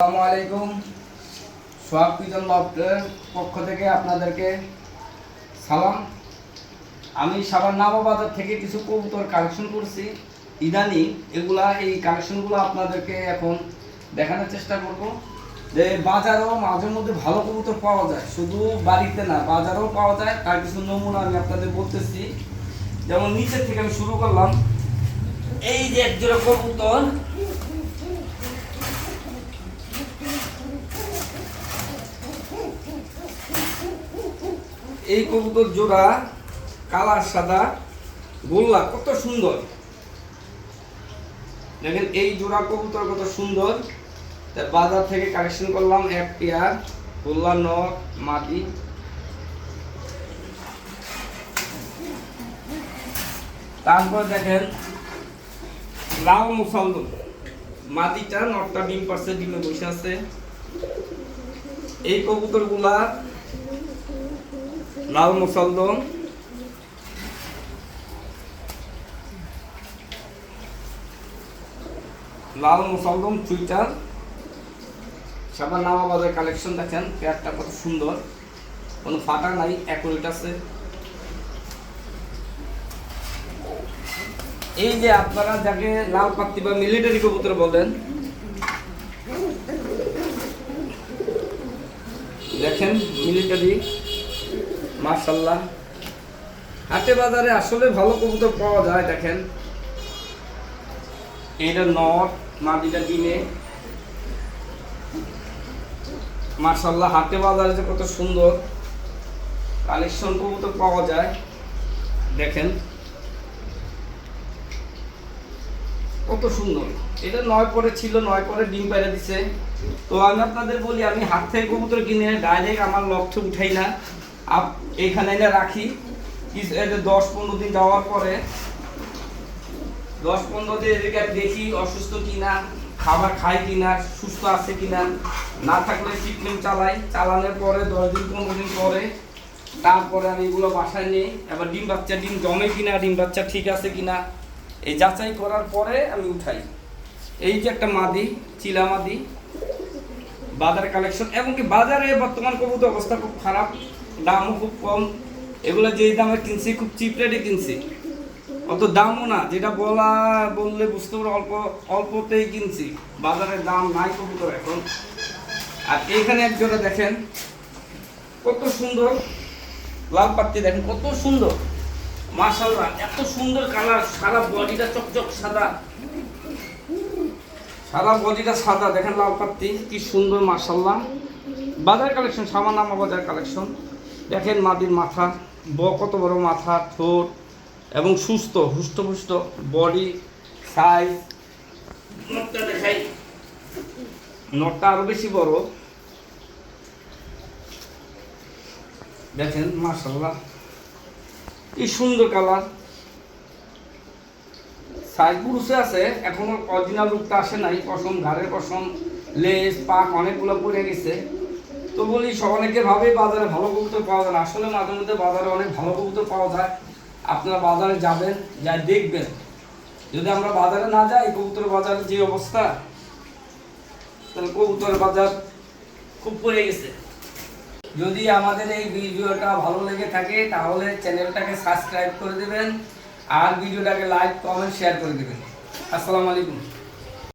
আসসালামু আলাইকুম। সোহাগ পিজন লফটের পক্ষ থেকে আপনাদেরকে সালাম। আমি সাবার নামাবাজার থেকে কিছু কবুতর কালেকশন করছি। ইদানি এগুলা, এই কালেকশনগুলো আপনাদেরকে এখন দেখানোর চেষ্টা করব। যে বাজারেও মাঝে মধ্যে ভালো কবুতর পাওয়া যায়, শুধু বাড়িতে না, বাজারেও পাওয়া যায়। তার কিছু নমুনা আমি আপনাদের বলতেছি। যেমন নিচের থেকে আমি শুরু করলাম। এই যে একজোড়া কবুতর এই কবুতর জোড়া কালার সাদা, গোল্লা, কত সুন্দর। দেখেন, এই জোড়া কবুতর কত সুন্দর। বাজার থেকে কালেকশন করলাম, এক পেয়ার, গোল্লা, নখ, মাটি। তারপর দেখেন লাল মুসালদম মাটিটা নটটা ডিম পারছে ডিমে বসে আছে। এই কবুতরগুলা লাল মুসলদম লাল মুসলদম টুইটার সাবান নামাবাদের কালেকশন দেখেন, পেয়ারটা কত সুন্দর। কোনো ফাটা নাই অ্যাকুরেট আছে। এই যে আপনারা যাকে লাল পাত্তি বা মিলিটারি কবুতর বলেন, দেখেন মিলিটারি মার্শাল্লাহ হাটে বাজারে আসলে ভালো কবুতর পাওয়া যায়, দেখেন। এটা নট মাটিটা ডিমে। মার্শাল্লাহ হাটে বাজারে যে কত সুন্দর কালেকশন কবুতর পাওয়া যায়, দেখেন। কত সুন্দর। এটা নয় পরে ছিল, নয় পরে ডিম বাইরে দিছে। তো আমি আপনাদের বলি, আমি হাত থেকে কবুতর কিনে ডাইরেক্ট আমার লক্ষ্যে উঠাই না। আপ, এইখানে এনে রাখি। কিছু দশ পনেরো দিন যাওয়ার পরে, দশ পনেরো দিন এদিকে দেখি অসুস্থ কিনা, খাবার খায় কিনা, সুস্থ আছে কিনা। না থাকলে ট্রিটমেন্ট চালাই। চালানোর পরে, দশ দিন, পনেরো দিন পরে, তারপরে আমি এগুলো বাসায় নিই এবার ডিম বাচ্চা, ডিম জমে কিনা, ডিম বাচ্চা ঠিক আছে কিনা, এই যাচাই করার পরে আমি উঠাই। এই যে একটা মাদি, চিলা মাদি, বাজারে কালেকশন এমনকি বাজারে বর্তমান কবুতর অবস্থা খুব খারাপ। দামও খুব কম। এগুলো যেই দামে কিনছি, খুব চিপ রেটে কিনছি। অত দামও না, যেটা বলা বললে বুঝতে পারো, অল্প, অল্পতেই কিনছি। বাজারের দাম নাই কবুতর এখন। আর এইখানে এক জোড়া দেখেন, কত সুন্দর। লাল পাত্তি দেখেন, কত সুন্দর। মাশাল্লাহ এত সুন্দর কালার, সারা বডিটা চকচক সাদা। সারা বডিটা সাদা, দেখেন লাল পাত্তি কি সুন্দর মাশাল্লাহ বাজার কালেকশন সামানামা বাজার কালেকশন দেখেন মাদির মাথা ব কত বড় মাথা ঠোঁট এবং সুস্থ হুষ্টপুষ্ট বডি সাইজ নটটা দেখাই। নটটা আরও বেশি বড়। দেখেন মাশাল্লাহ কি সুন্দর কালার। সাইজ পুরুষে আছে এখনও অরিজিনাল লুকটা আসে নাই। পশম ঘাড়ের পশম লেস পাক অনেকগুলো পড়ে গেছে। তো বলি অনেকে ভাবে বাজারে ভালো কবুতর পাওয়া যায় না। আসলে মাঝে মধ্যে বাজারে অনেক ভালো কবুতর পাওয়া যায়। আপনারা বাজারে যাবেন, যাই দেখবেন। যদি আমরা বাজারে না যাই কবুতর বাজারের যে অবস্থা, তাহলে কবুতর বাজার খুব পড়ে গেছে। যদি আমাদের এই ভিডিওটা ভালো লেগে থাকে, তাহলে চ্যানেলটাকে সাবস্ক্রাইব করে দেবেন। আর ভিডিওটাকে লাইক, কমেন্ট, শেয়ার করে দেবেন। আসসালামু আলাইকুম।